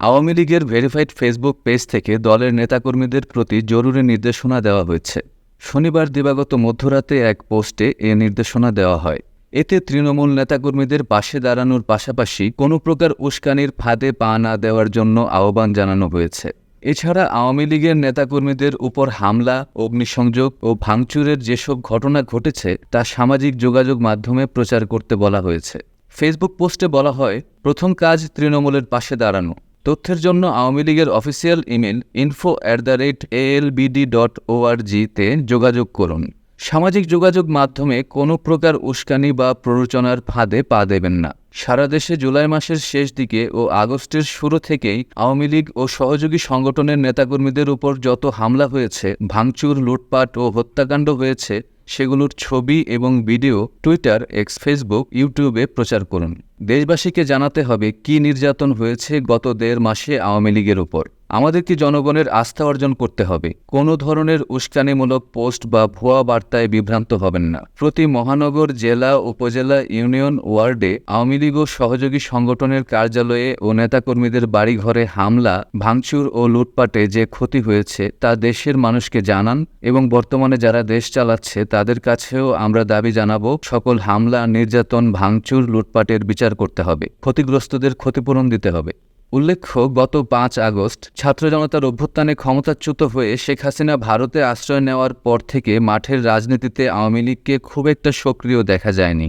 আওয়ামী লীগের verified Facebook page থেকে দলের নেতাকর্মীদের প্রতি জরুরি নির্দেশনা দেওয়া হয়েছে। শনিবার দিবাগত মধ্যরাতে এক পোস্টে এ নির্দেশনা দেওয়া হয়। এতে তৃণমূল নেতাকর্মীদের পাশে দাঁড়ানোর পাশাপাশি কোনো প্রকার উস্কানির ফাঁদে পা না দেওয়ার জন্য আহ্বান জানানো হয়েছে। এছাড়া আওয়ামী লীগের নেতাকর্মীদের উপর হামলা, অগ্নিসংযোগ ও ভাঙচুরের যেসব ঘটনা ঘটেছে তা সামাজিক যোগাযোগ মাধ্যমে প্রচার করতে বলা হয়েছে। ফেসবুক পোস্টে বলা হয়, প্রথম কাজ তৃণমূলের পাশে দাঁড়ানো। তথ্যের জন্য আওয়ামী লীগের official email info at the rate ALBD dot ওআরজিতে যোগাযোগ করুন। সামাজিক যোগাযোগ মাধ্যমে কোনো প্রকার উস্কানি বা প্ররোচনার ফাঁদে পা দেবেন না। সারা দেশে জুলাই মাসের শেষ দিকে ও আগস্টের শুরু থেকেই আওয়ামী লীগ ও সহযোগী সংগঠনের নেতাকর্মীদের উপর যত হামলা হয়েছে, ভাঙচুর, লুটপাট ও হত্যাকাণ্ড হয়েছে, সেগুলোর ছবি এবং ভিডিও টুইটার, এক্স, ফেসবুক, ইউটিউবে প্রচার করুন। দেশবাসীকে জানাতে হবে কি নির্যাতন হয়েছে গত দেড় মাসে আওয়ামী লীগের উপর। আমাদেরকে জনগণের আস্থা অর্জন করতে হবে। কোনো ধরনের উস্কানিমূলক পোস্ট বা ভুয়া বার্তায় বিভ্রান্ত হবেন না। প্রতি মহানগর, জেলা, উপজেলা, ইউনিয়ন, ওয়ার্ডে আওয়ামী লীগ ও সহযোগী সংগঠনের কার্যালয়ে ও নেতাকর্মীদের বাড়িঘরে হামলা, ভাঙচুর ও লুটপাটে যে ক্ষতি হয়েছে তা দেশের মানুষকে জানান এবং বর্তমানে যারা দেশ চালাচ্ছে তাদের কাছেও আমরা দাবি জানাব, সকল হামলা, নির্যাতন, ভাঙচুর, লুটপাটের বিচার করতে হবে। ক্ষতিগ্রস্তদের ক্ষতিপূরণ দিতে হবে। উল্লেখ্য, গত পাঁচ আগস্ট ছাত্র জনতার অভ্যুত্থানে ক্ষমতাচ্যুত হয়ে শেখ হাসিনা ভারতে আশ্রয় নেওয়ার পর থেকে মাঠের রাজনীতিতে আওয়ামী লীগকে খুব একটা সক্রিয় দেখা যায়নি।